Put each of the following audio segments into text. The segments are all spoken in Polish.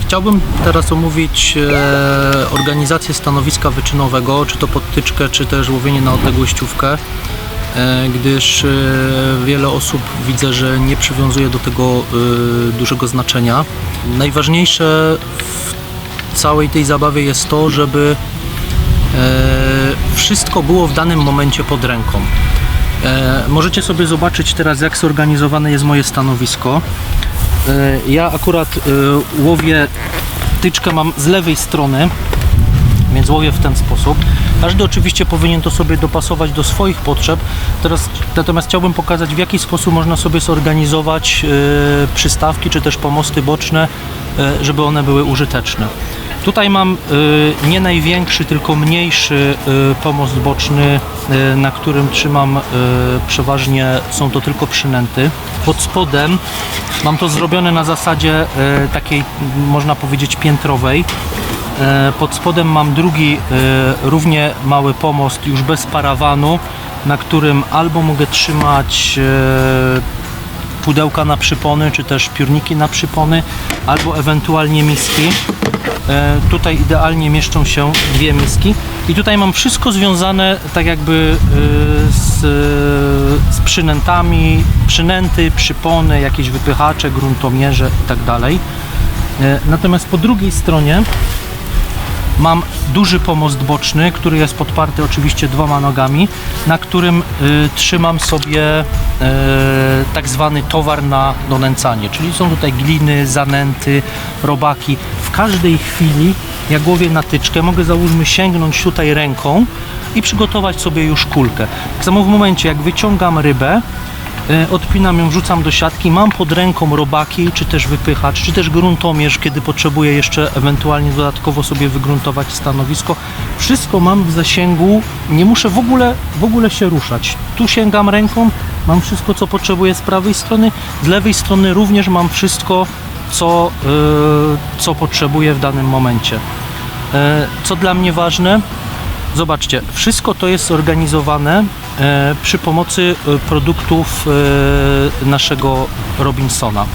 Chciałbym teraz omówić e, organizację stanowiska wyczynowego, czy to podtyczkę, czy też łowienie na odległościówkę, e, gdyż e, wiele osób widzę, że nie przywiązuje do tego dużego znaczenia. Najważniejsze w całej tej zabawie jest to, żeby wszystko było w danym momencie pod ręką. Możecie sobie zobaczyć teraz, jak zorganizowane jest moje stanowisko. E, Ja akurat e, łowię tyczkę mam z lewej strony, więc łowię w ten sposób. Każdy oczywiście powinien to sobie dopasować do swoich potrzeb. Teraz, natomiast chciałbym pokazać, w jaki sposób można sobie zorganizować e, przystawki czy też pomosty boczne, żeby one były użyteczne. Tutaj mam e, nie największy, tylko mniejszy e, pomost boczny, e, na którym trzymam przeważnie są to tylko przynęty. Pod spodem mam to zrobione na zasadzie takiej, można powiedzieć, piętrowej. Pod spodem mam drugi, równie mały pomost, już bez parawanu, na którym albo mogę trzymać pudełka na przypony, czy też piórniki na przypony, albo ewentualnie miski. E, Tutaj idealnie mieszczą się dwie miski. I tutaj mam wszystko związane tak jakby e, z, z przynętami, przynęty, przypony, jakieś wypychacze, gruntomierze i tak. E, Natomiast po drugiej stronie mam duży pomost boczny, który jest podparty oczywiście dwoma nogami, na którym y, trzymam sobie y, tak zwany towar na donęcanie, czyli są tutaj gliny, zanęty, robaki. W każdej chwili, jak łowię na tyczkę, mogę załóżmy sięgnąć tutaj ręką i przygotować sobie już kulkę. Tak samo w momencie, jak wyciągam rybę, Odpinam ją, wrzucam do siatki. Mam pod ręką robaki, czy też wypychacz, czy też gruntomierz, kiedy potrzebuję jeszcze ewentualnie dodatkowo sobie wygruntować stanowisko. Wszystko mam w zasięgu, nie muszę w ogóle, w ogóle się ruszać. Tu sięgam ręką, mam wszystko, co potrzebuję z prawej strony, z lewej strony również mam wszystko, co, e, co potrzebuję w danym momencie. E, Co dla mnie ważne, Zobaczcie, wszystko to jest zorganizowane e, przy pomocy e, produktów e, naszego Robinsona.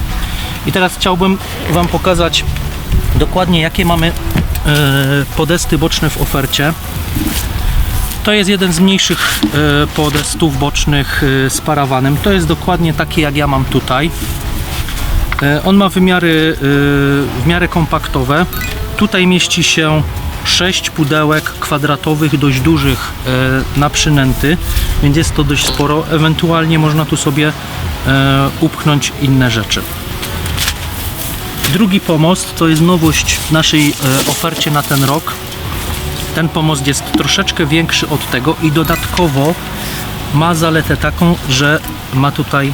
I teraz chciałbym Wam pokazać dokładnie jakie mamy e, podesty boczne w ofercie. To jest jeden z mniejszych e, podestów bocznych e, z parawanem. To jest dokładnie taki jak ja mam tutaj. E, On ma wymiary e, w miarę kompaktowe. Tutaj mieści się 6 pudełek kwadratowych, dość dużych e, na przynęty, więc jest to dość sporo. Ewentualnie można tu sobie e, upchnąć inne rzeczy. Drugi pomost to jest nowość w naszej e, ofercie na ten rok. Ten pomost jest troszeczkę większy od tego i dodatkowo ma zaletę taką, że ma tutaj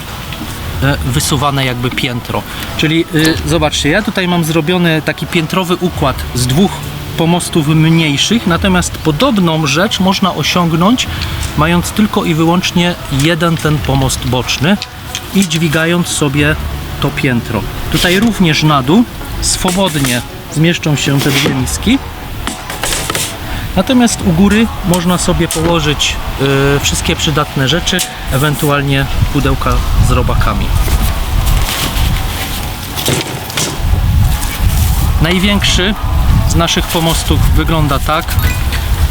wysuwane jakby piętro. Czyli zobaczcie, ja tutaj mam zrobiony taki piętrowy układ z dwóch pomostów mniejszych, natomiast podobną rzecz można osiągnąć mając tylko i wyłącznie jeden ten pomost boczny i dźwigając sobie to piętro. Tutaj również na dół swobodnie zmieszczą się te dwie miski. Natomiast u góry można sobie położyć y, wszystkie przydatne rzeczy, ewentualnie pudełka z robakami. Największy z naszych pomostów wygląda tak.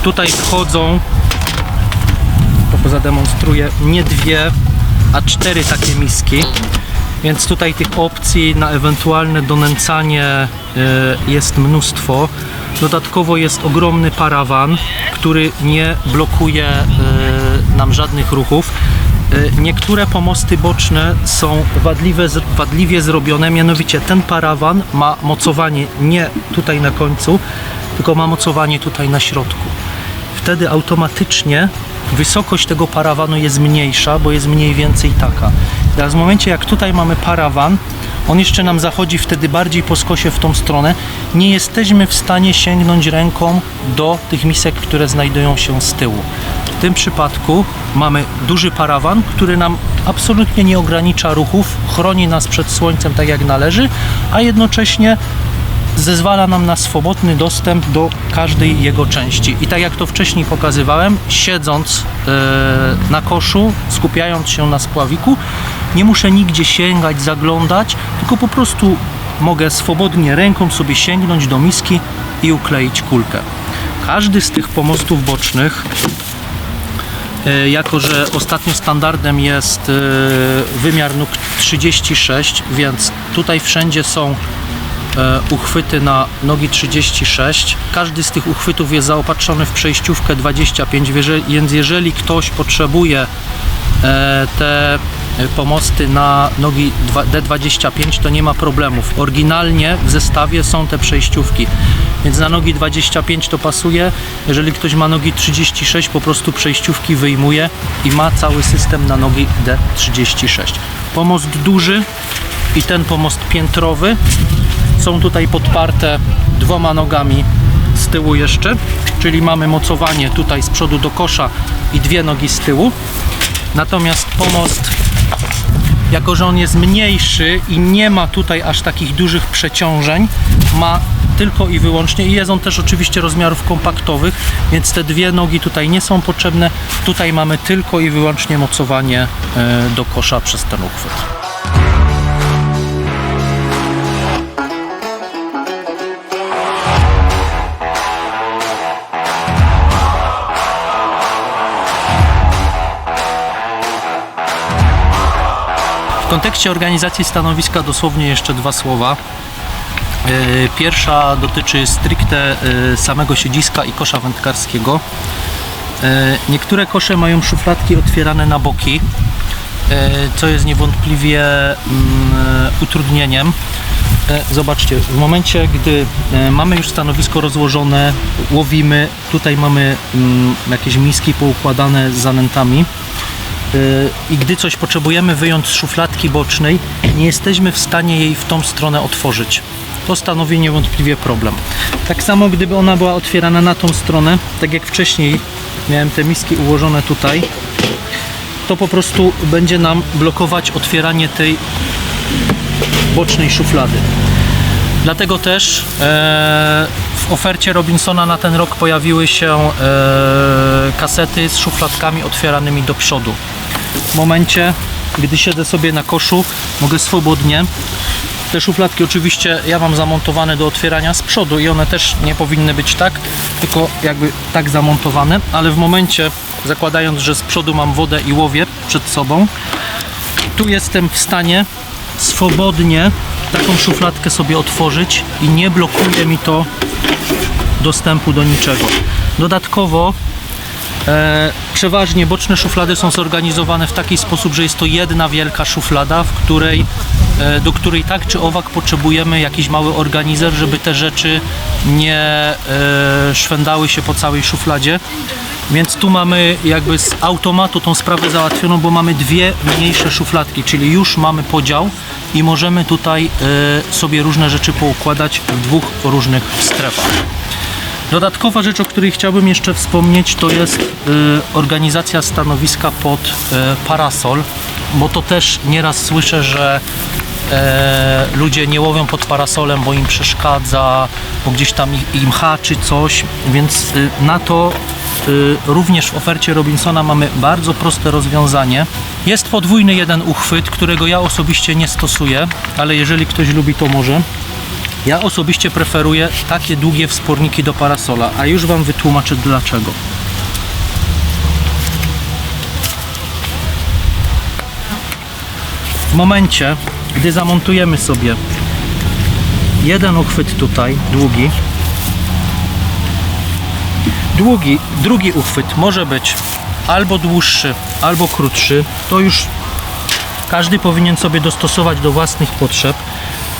Tutaj wchodzą, to zademonstruję, nie dwie, a cztery takie miski. Więc tutaj tych opcji na ewentualne donęcanie y, jest mnóstwo. Dodatkowo jest ogromny parawan, który nie blokuje y, nam żadnych ruchów. Y, Niektóre pomosty boczne są wadliwe, wadliwie zrobione, mianowicie ten parawan ma mocowanie nie tutaj na końcu, tylko ma mocowanie tutaj na środku. Wtedy automatycznie wysokość tego parawanu jest mniejsza, bo jest mniej więcej taka. Teraz w momencie jak tutaj mamy parawan, on jeszcze nam zachodzi wtedy bardziej po skosie w tą stronę, nie jesteśmy w stanie sięgnąć ręką do tych misek, które znajdują się z tyłu. W tym przypadku mamy duży parawan, który nam absolutnie nie ogranicza ruchów, chroni nas przed słońcem tak jak należy, a jednocześnie zezwala nam na swobodny dostęp do każdej jego części. I tak jak to wcześniej pokazywałem, siedząc e, na koszu, skupiając się na spławiku, nie muszę nigdzie sięgać, zaglądać, tylko po prostu mogę swobodnie ręką sobie sięgnąć do miski i ukleić kulkę. Każdy z tych pomostów bocznych jako że ostatnio standardem jest e, wymiar nóg 36, więc tutaj wszędzie są e, uchwyty na nogi 36. Każdy z tych uchwytów jest zaopatrzony w przejściówkę 25, wieże- więc jeżeli ktoś potrzebuje e, te pomosty na nogi dwa- D25 to nie ma problemów. Oryginalnie w zestawie są te przejściówki, więc na nogi 25 to pasuje. Jeżeli ktoś ma nogi 36, po prostu przejściówki wyjmuje i ma cały system na nogi D36. Pomost duży i ten pomost piętrowy są tutaj podparte dwoma nogami z tyłu jeszcze, czyli mamy mocowanie tutaj z przodu do kosza i dwie nogi z tyłu. Natomiast pomost, jako że on jest mniejszy i nie ma tutaj aż takich dużych przeciążeń, ma tylko i wyłącznie i jest on też oczywiście rozmiarów kompaktowych, więc te dwie nogi tutaj nie są potrzebne. Tutaj mamy tylko i wyłącznie mocowanie e, do kosza przez ten uchwyt. W kontekście organizacji stanowiska dosłownie jeszcze dwa słowa. E, Pierwsza dotyczy stricte e, samego siedziska i kosza wędkarskiego. E, Niektóre kosze mają szufladki otwierane na boki, co jest niewątpliwie mm, utrudnieniem. Zobaczcie, w momencie, gdy mamy już stanowisko rozłożone, łowimy, tutaj mamy mm, jakieś miski poukładane z zanętami, i gdy coś potrzebujemy wyjąć z szufladki bocznej, nie jesteśmy w stanie jej w tą stronę otworzyć. To stanowi niewątpliwie problem. Tak samo gdyby ona była otwierana na tą stronę, tak jak wcześniej miałem te miski ułożone tutaj, to po prostu będzie nam blokować otwieranie tej bocznej szuflady. Dlatego też e, w ofercie Robinsona na ten rok pojawiły się e, kasety z szufladkami otwieranymi do przodu. W momencie, gdy siedzę sobie na koszu, mogę swobodnie. Te szufladki oczywiście ja mam zamontowane do otwierania z przodu i one też nie powinny być tak, tylko jakby tak zamontowane, ale w momencie, zakładając, że z przodu mam wodę i łowię przed sobą, tu jestem w stanie swobodnie taką szufladkę sobie otworzyć i nie blokuje mi to dostępu do niczego. Dodatkowo e, przeważnie boczne szuflady są zorganizowane w taki sposób, że jest to jedna wielka szuflada, w której, e, do której tak czy owak potrzebujemy jakiś mały organizer, żeby te rzeczy nie e, szwędały się po całej szufladzie. Więc tu mamy jakby z automatu tą sprawę załatwioną, bo mamy dwie mniejsze szufladki, czyli już mamy podział i możemy tutaj e, sobie różne rzeczy poukładać w dwóch różnych strefach. Dodatkowa rzecz, o której chciałbym jeszcze wspomnieć, to jest y, organizacja stanowiska pod y, parasol, bo to też nieraz słyszę, że e, ludzie nie łowią pod parasolem, bo im przeszkadza, bo gdzieś tam im haczy coś, więc y, na to również w ofercie Robinsona mamy bardzo proste rozwiązanie. Jest podwójny jeden uchwyt, którego ja osobiście nie stosuję, ale jeżeli ktoś lubi, to może. Ja osobiście preferuję takie długie wsporniki do parasola, a już Wam wytłumaczę dlaczego. W momencie, gdy zamontujemy sobie jeden uchwyt tutaj, długi, długi, drugi uchwyt może być albo dłuższy, albo krótszy, to już każdy powinien sobie dostosować do własnych potrzeb.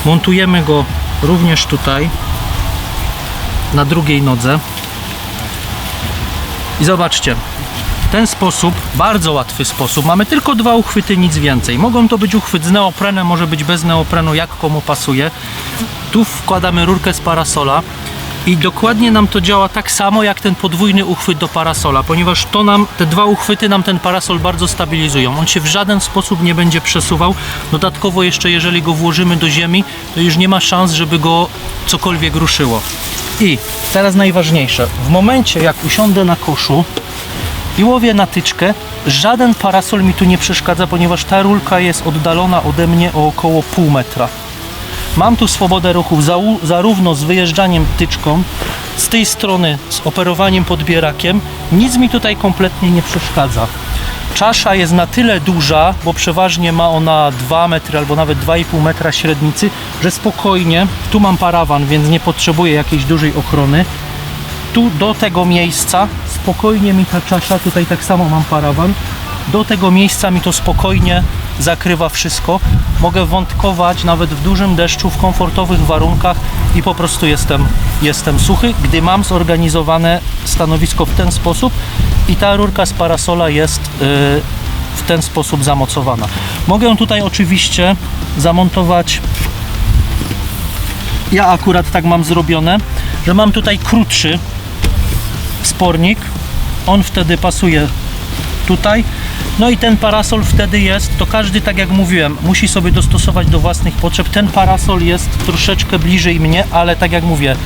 Montujemy go również tutaj na drugiej nodze. I zobaczcie, w ten sposób, bardzo łatwy sposób, mamy tylko dwa uchwyty, nic więcej. Mogą to być uchwyt z neoprenem, może być bez neoprenu, jak komu pasuje. Tu wkładamy rurkę z parasola i dokładnie nam to działa tak samo jak ten podwójny uchwyt do parasola, ponieważ to nam, te dwa uchwyty nam ten parasol bardzo stabilizują. On się w żaden sposób nie będzie przesuwał. Dodatkowo jeszcze jeżeli go włożymy do ziemi, to już nie ma szans, żeby go cokolwiek ruszyło. I teraz najważniejsze, w momencie jak usiądę na koszu i łowię na tyczkę, żaden parasol mi tu nie przeszkadza, ponieważ ta rurka jest oddalona ode mnie o około pół metra. Mam tu swobodę ruchów zau- zarówno z wyjeżdżaniem tyczką, z tej strony z operowaniem podbierakiem. Nic mi tutaj kompletnie nie przeszkadza. Czasza jest na tyle duża, bo przeważnie ma ona 2 metry albo nawet 2,5 metra średnicy, że spokojnie, tu mam parawan, więc nie potrzebuję jakiejś dużej ochrony. Tu do tego miejsca spokojnie mi ta czasza, tutaj tak samo mam parawan, do tego miejsca mi to spokojnie zakrywa wszystko. Mogę wątkować nawet w dużym deszczu, w komfortowych warunkach i po prostu jestem, jestem suchy, gdy mam zorganizowane stanowisko w ten sposób i ta rurka z parasola jest yy, w ten sposób zamocowana. Mogę tutaj oczywiście zamontować ja akurat tak mam zrobione, że mam tutaj krótszy spornik. On wtedy pasuje tutaj. No i ten parasol wtedy jest, to każdy, tak jak mówiłem, musi sobie dostosować do własnych potrzeb. Ten parasol jest troszeczkę bliżej mnie, ale tak jak mówię,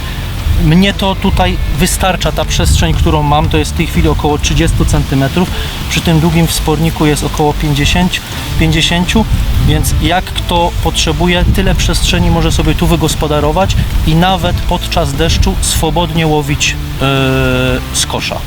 mnie to tutaj wystarcza, ta przestrzeń, którą mam, to jest w tej chwili około 30 cm. Przy tym długim wsporniku jest około 50, 50 więc jak kto potrzebuje, tyle przestrzeni może sobie tu wygospodarować i nawet podczas deszczu swobodnie łowić yy, z kosza.